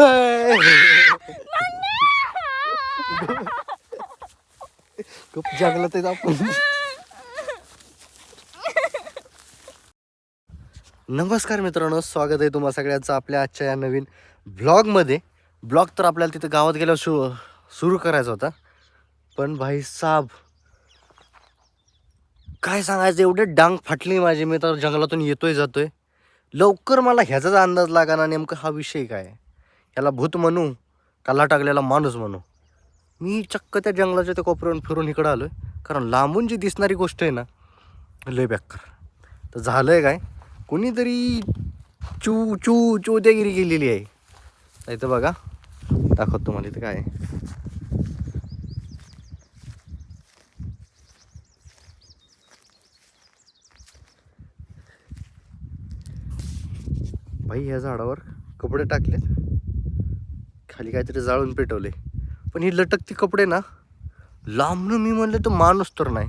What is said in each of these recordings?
खूप जंगलात आहे आपण. नमस्कार मित्रांनो स्वागत आहे तुम्हा सगळ्यांचं आपल्या आजच्या या नवीन ब्लॉगमध्ये. ब्लॉग तर आपल्याला तिथं गावात गेल्यावर सु सुरू करायचा होता. पण भाई साहेब काय सांगायचं एवढे डांग फाटली माझी. मी तर जंगलातून येतोय जातोय. लवकर मला ह्याचाच अंदाज लागाना नेमकं हा विषय काय? आहे. याला भूत म्हणू काला टाकलेला माणूस म्हणू. मी चक्क त्या जंगलाच्या त्या कोपऱ्यावरून फिरून इकडं आलो आहे कारण लांबून जी दिसणारी गोष्ट आहे ना लय बॅक्कर तर झालं आहे काय कुणीतरी चू चू चोद्यागिरी केलेली आहे. इथं बघा दाखवतो तुम्हाला इथं काय आहे. बाई ह्या झाडावर कपडे टाकलेत. खाली काहीतरी जाळून पेटवले. पण ही लटकती कपडे ना लांबणं मी म्हणलं तर माणूस तर नाही.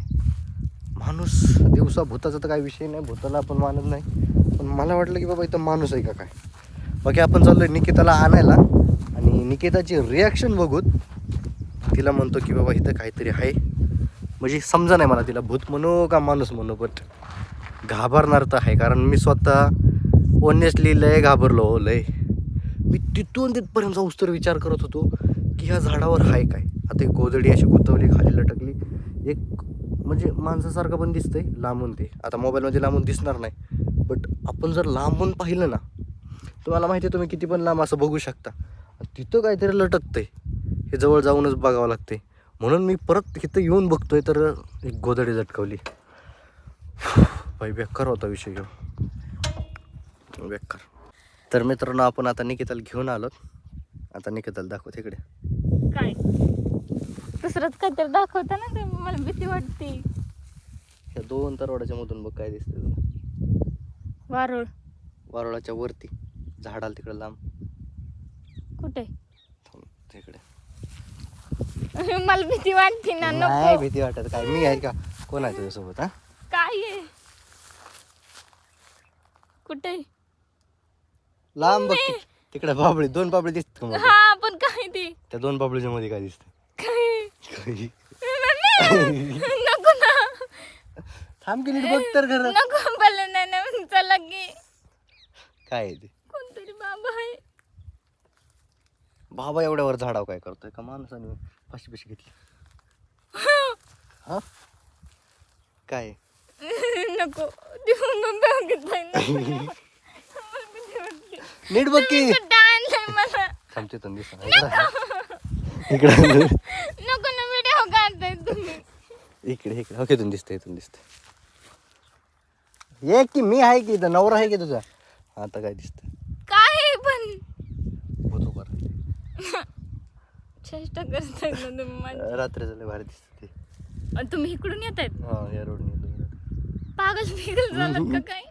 माणूस दिवसा भूताचा तर काही विषय नाही भूताला आपण मानत नाही. पण मला वाटलं की बाबा इथं माणूस आहे का काय? बाकी आपण चाललो आहे निकिताला आणायला आणि निकिताची रिॲक्शन बघूत तिला म्हणतो की बाबा इथं काहीतरी आहे. म्हणजे समजा नाही मला तिला भूत म्हणू का माणूस म्हणू बट घाबरणार तर आहे. कारण मी स्वतः ओनेस्टली लय घाबरलो लय. मी तिथून तिथपर्यंत जाऊस तर विचार करत होतो की ह्या झाडावर हाय काय? आता एक गोदडी अशी गुतवली खाली लटकली. एक म्हणजे माणसासारखं पण दिसतंय लांबून ते. आता मोबाईलमध्ये लांबून दिसणार नाही बट आपण जर लांबून पाहिलं ना तुम्हाला माहिती आहे तुम्ही किती पण लांब असं बघू शकता. तिथं काहीतरी लटकतंय. हे जवळ जाऊनच बघावं लागते म्हणून मी परत इथं येऊन बघतोय तर एक गोदडी लटकवली. भाई बेकार होता विषय घेऊ बेकार. तर मित्रांनो आपण आता निकिताला घेऊन आलोत आता निकिताला दाखवत इकडे. काय? दुसरंच काहीतरी दाखवता ना ते मला भीती वाटते. ह्या दोन तरवाड्याच्या मधून बघ काय दिसतंय तुला. वारुळ. वारुळाच्या वरती. झाडाला तिकडे लांब. कुठे? थांब, तिकडे मला भीती वाटते ना नाही नको भीती वाटत काय मी आहे का? कोण आहे तुझ्यासोबत हा? काय आहे? कुठे? लांब बघ की. तिकडे बाबळी दोन बाबळी दिसत का मला? हा पण काय ते? त्या दोन बाबळीच्या मध्ये काय दिसत? काय? नको ना. थांब की नीट बघ तर घर नको बोल ना ना चला की. काय आहे ते? कोणतरी बाबा आहे. बाबा एवढ्यावर झाडाव काय करतोय? का माणसाने फाशी पिशी घेतली? हा? काय? नको देऊ मग बघितलंय ना मला भीती वाटते. नीट बघ की. कुठं आणलंय मला? थांब तिथून दिसत इकडे नको ना व्हिडिओ काढताय तुम्ही. इकडे इकडे. हो इथून दिसतंय इथून दिसतंय. ये की मी आहे की इथं? नवरा आहे की तुझा? आता काय दिसतंय? काय पण? उभा राहिलंय. चेष्टा करताय ना तुम्ही माझी. रात्री झाले भारी दिसत ते. आणि तुम्ही इकडून येत आहेत हा या रोडने पागल पिगल झालं का काय?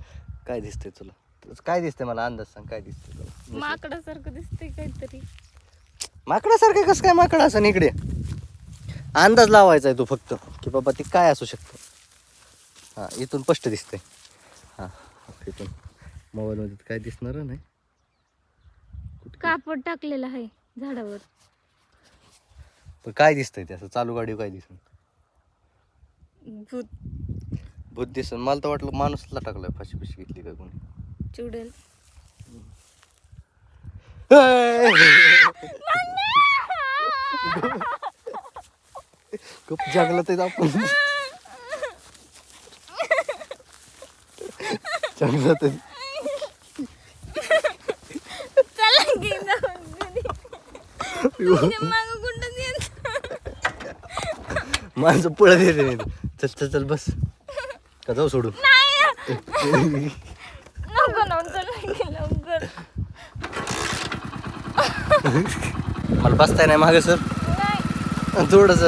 काय दिसतंय तुला? काय दिसतंय मला अंदाज सांग काय दिसतंय माकडासारखं दिसतंय काहीतरी. माकडासारखं कसं काय माकड असं इकडे अंदाज लावायचा आहे तू फक्त की बाबा ती काय असू शकतं? हां इथून स्पष्ट दिसतंय. हां इथून. मोबाईलमध्ये काय दिसणार नाही. कापड टाकलेलं आहे झाडावर. पण काय दिसतंय ते असं? चालू गाडी काय दिसून भूत. भूत दिसून मला तर वाटलं माणूसला टाकलाय फाशी पिशी घेतली का कोणी? चुडेल खूप जंगलात आहे आपण. जंगलात आहे. चला की जाऊ घरी. तुमच्या मागं कुठंच येत माणसं पळत येते नाही. चल चल चल बस. का जाऊ सोडून नाही नको ना चला की लवकर मला बसताय नाही मागे सर. नाही थोडस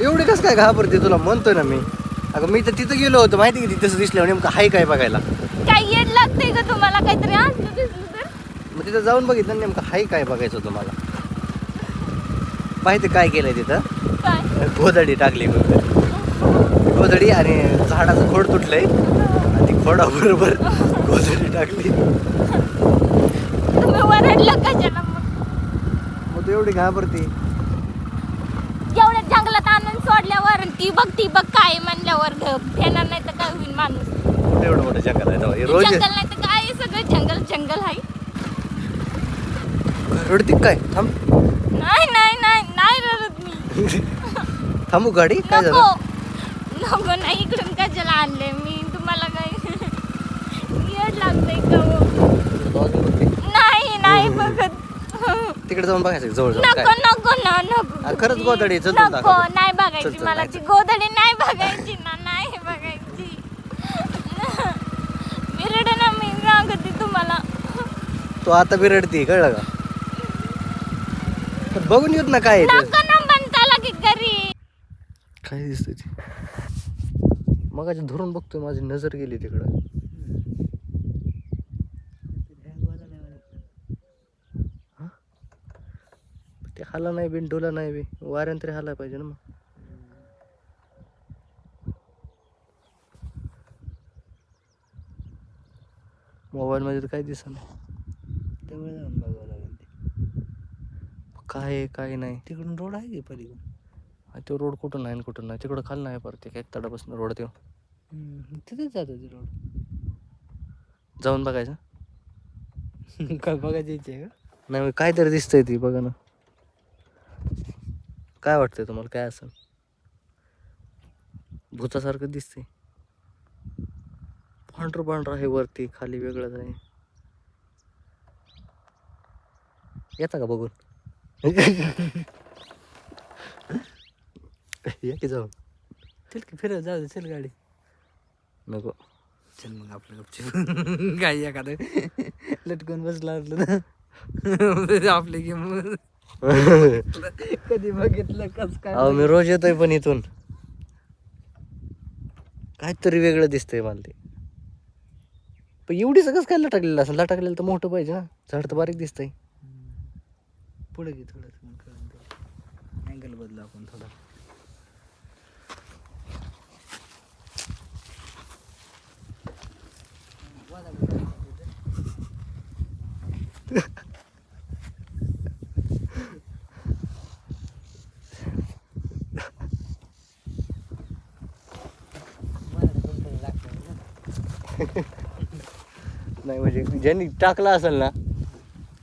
एवढे कसं काय घाबरते तुला? म्हणतोय ना मी. अगं मी तर तिथं गेलो होतो. माहिती की तिथं दिसल्यावर नेमकं हाय काय बघायला? काय लागते का तुम्हाला? काहीतरी दिसलं मग तिथं जाऊन बघितलं नेमकं हाय काय बघायचं तुम्हाला? माहिती काय केलंय तिथं? गोदडी टाकली फक्त गोधडी आणि झाडाचं खोड तुटलंय. आणि खोडाबरोबर गोधडी टाकली. मग तू एवढी घाबरती. एवढ्या जंगलात आणून सोडल्यावर ती बघ ती बघ काय म्हणल्यावर घ- भेणार नाही तर काय होईल माणूस. एवढं मोठं जंगल आहे रोज जंगल नाही तर काय सगळं जंगल जंगल आहे. रडती काय? थांब. नाही नाही नाही नाही रडत मी. थांबू गाडी? काय झालं? नको नाही इकडून कशाला आणले? मी तुम्हाला काय येड लागतंय का हो? नाही नाही बघत. तिकडे जाऊन बघायचं जवळ नको नको ना नको. खरंच गोधडी, नको. नाही बघायची मला ती. गोधडी नाही बघायची ना नाही बघायची. मी रडे ना मी सांगते तुम्हाला. तो आता बी रडती कळलं का? बघून येत ना काय. नको ना म्हणताला की घरी. काय दिसतंय मग धरून बघतोय माझी नजर गेली तिकडं. हा? ते हाला नाही बी डोला नाही बी वाऱ्यान तरी हाला पाहिजे ना मग. मोबाईल मध्ये तर काय दिसत नाही. काय काय नाही. तिकडून रोड आहे की पलीकडून? हा, तो रोड कुठून नाही आणि कुठून नाही तिकडं खाल नाही परत एक तडापासून रोड तो तिथेच जातो ते रोड. जाऊन बघायचं. काय बघायची इच्छा आहे का? नाही मग काहीतरी दिसतंय ती बघा ना. काय वाटतंय तुम्हाला काय असं भूतासारखं दिसतंय. पांढरं पांढरं आहे वरती खाली वेगळंच आहे. येता का बघून? या की जाऊन चल की फिरत जाऊ दे चल गाडी. नको. चल मग आपलं गपचूप. गाडी एखादं लटकून बसला असलं ना आपले गेम. कधी बघितलं कस काय अहो मी रोज येतोय पण इथून. काहीतरी वेगळं दिसतंय मला ते. पण एवढी सगळंच काय लटकलेलं असं? लटकलेलं तर मोठं पाहिजे ना झाड तर बारीक दिसतंय. पुढे घे थोडं अँगल बदला आपण थोडा. नाही म्हणजे ज्यांनी टाकला असेल ना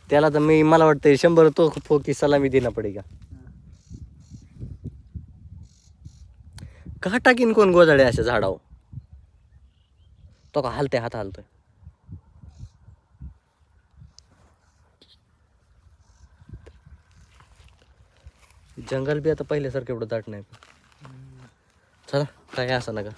त्याला तर मी मला वाटतं शंभर तो फोकी सलामी देणं पडेल का? टाकीन कोण गोजाडे अशा झाडावर? तो का हालते हात हालतोय? जंगल बी आता पहिल्यासारखं एवढं दाट नाही. चला काय असं नका.